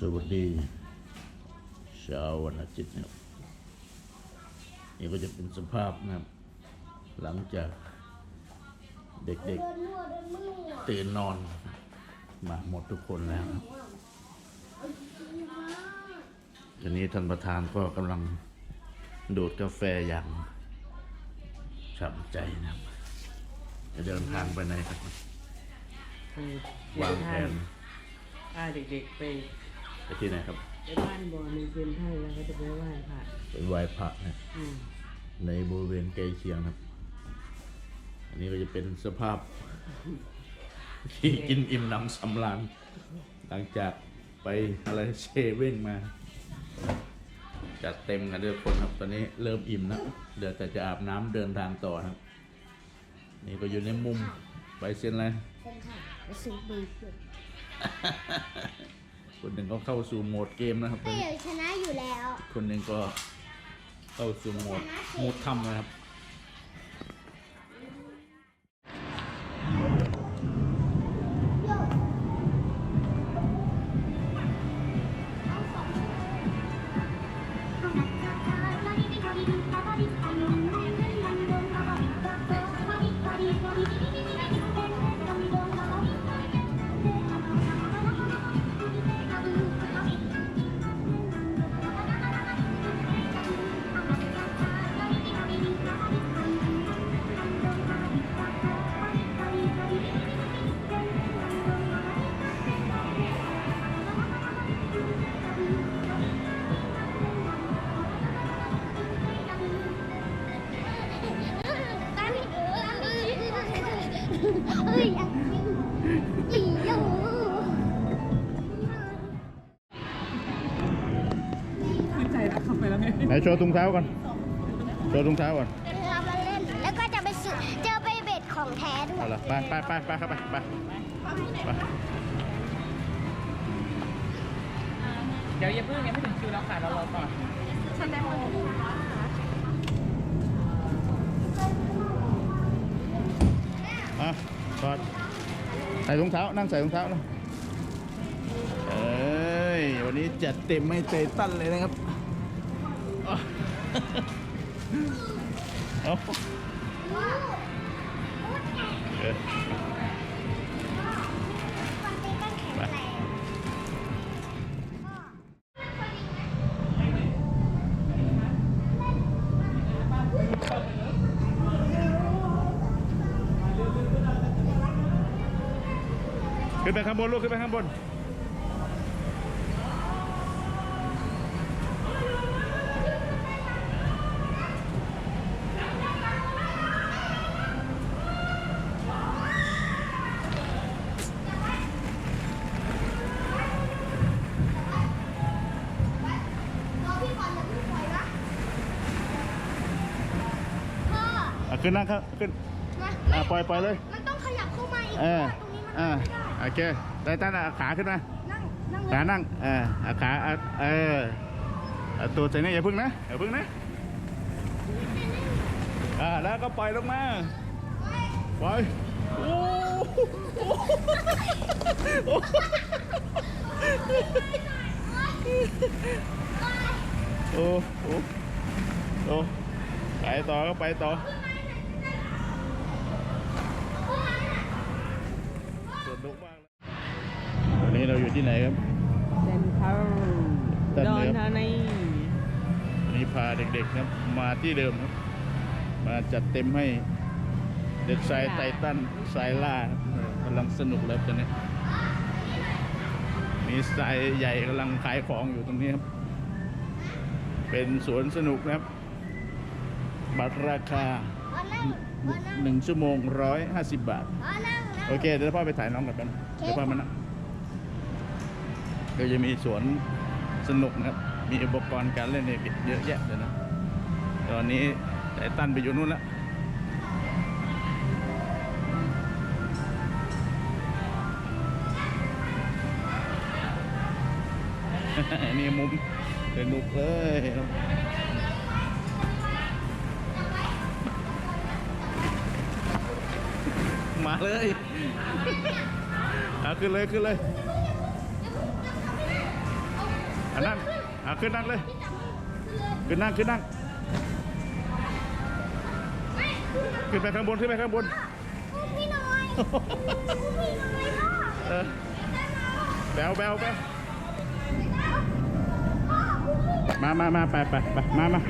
สวัสดีเช้าวันอาทิตย์นะครับนี่ก็จะเป็นสภาพนะครับ หลังจากเด็กเดินมั่วเดินมั่วๆตื่นนอน มาหมดทุกคนแล้วนะครับทีนี้ท่านประธานก็กำลังดูดกาแฟอย่างช่ำใจนะครับจะเดินทางไปไหนครับไปวางแผนพาเด็กๆไป ไปที่ไหนครับไปบ้านบ่อในเซนทรัลแล้วก็จะไปไหว้พระไปไหว้พระนะอืมในบริเวณใกล้เคียงครับ อันนี้ก็จะเป็นสภาพ ที่กินอิ่มหนำสำราญหลังจากไปอะไรเชเว่นมา จัดเต็มกันด้วยคนครับ ตอนนี้เริ่มอิ่มแล้วเดี๋ยวแต่จะอาบน้ำเดินทางต่อครับ นี่ก็อยู่ในมุมไปเส้นอะไรเส้นค่ะไปซื้อบีบอยู่ คนหนึ่งก็เข้าสู่โหมดเกมนะครับตอก็นนี้เดี๋ยวชนะอยู่แล้ว คนหนึ่งก็เข้าสู่โหมดมุดถ้ำนะครับ ไปแล้วไงไหนโชว์ถุงเท้าก่อน โชว์ถุงเท้าก่อนเรามาเล่น แล้วก็จะไปซื้อเจอไปเบ็ดของแท้ด้วยเอาละไปไปไปไปเข้าไปไปไปเดี๋ยวอย่าเพิ่งยังไม่ถึงคิวเราค่ะเรารอก่อน อะถอดใส่ถุงเท้า นั่งใส่ถุงเท้านะเอ้ย วันนี้จัดเต็มไม่เตะตั้นเลยนะครับอะเอา ขึ้นไปข้างบนลูกขึ้นไปข้างบนรอพี่ก่อนอย่าเพิ่งปล่อยนะพ่ออะขึ้นนั่งครับขึ้นมาอะปล่อยปล่อยเลย มันต้องขยับเข้ามาอีกเอเพราะอว่าตรงนี้มันอ่าไม่ได้ โอเคไตตันอะขาขึ้นมานั่งนั่งเลยขานั่งเอออะขาอะเออเอาตัวใส่นี่อย่าพึ่งนะอย่าพึ่งนะอ่าแล้วก็ปล่อยลงมาปล่อยโอ้โหโอ้โหโอ้ไปต่อก็ไปต่อส นุกมากเลยวันนี้เราอยู่ที่ไหนครับเซนทรัลเต้นดอเลยนครับธานีวันนี้พาเด็กๆครับมาที่เดิมครับ มาจัดเต็มให้ เด็กชายไททันสายล่าครับเออกำลังสนุกแล้วตอนนี้มีสายใหญ่กำลังขายของอยู่ตรงนี้ครับ เป็นสวนสนุกนะครับ บัตรราคาอ๋อนั่งอ๋อนั่งหนึ่งชั่วโมงร้อยห้าสิบบาทอ๋อนั่งนั่ง โอเค เดี๋ยวพ่อไปถ่ายน้องกับกันเดี๋ยวพ่อมานะเดี๋ยวจะมีสวนสนุกนะครับ มีอุปกรณ์การเล่นเนี่ยเยอะแยะเลยนะ ตอนนี้ไททันไปอยู่นู่นแล้วนี่มุมสนุกเลย มาเลยเอาขึ้นเลยขึ้นเลยอะนั่งอะขึ้นนั่งเลย ขึ้นนั่งขึ้นนั่งขึ้นไปข้างบนขึ้นไปข้างบนอุ้มพี่หน่อยอุ้มพี่หน่อยพ่อเออแบวแบวแบวพ่ออุ้มพี่หน่อยมามามาไปไปไปมามา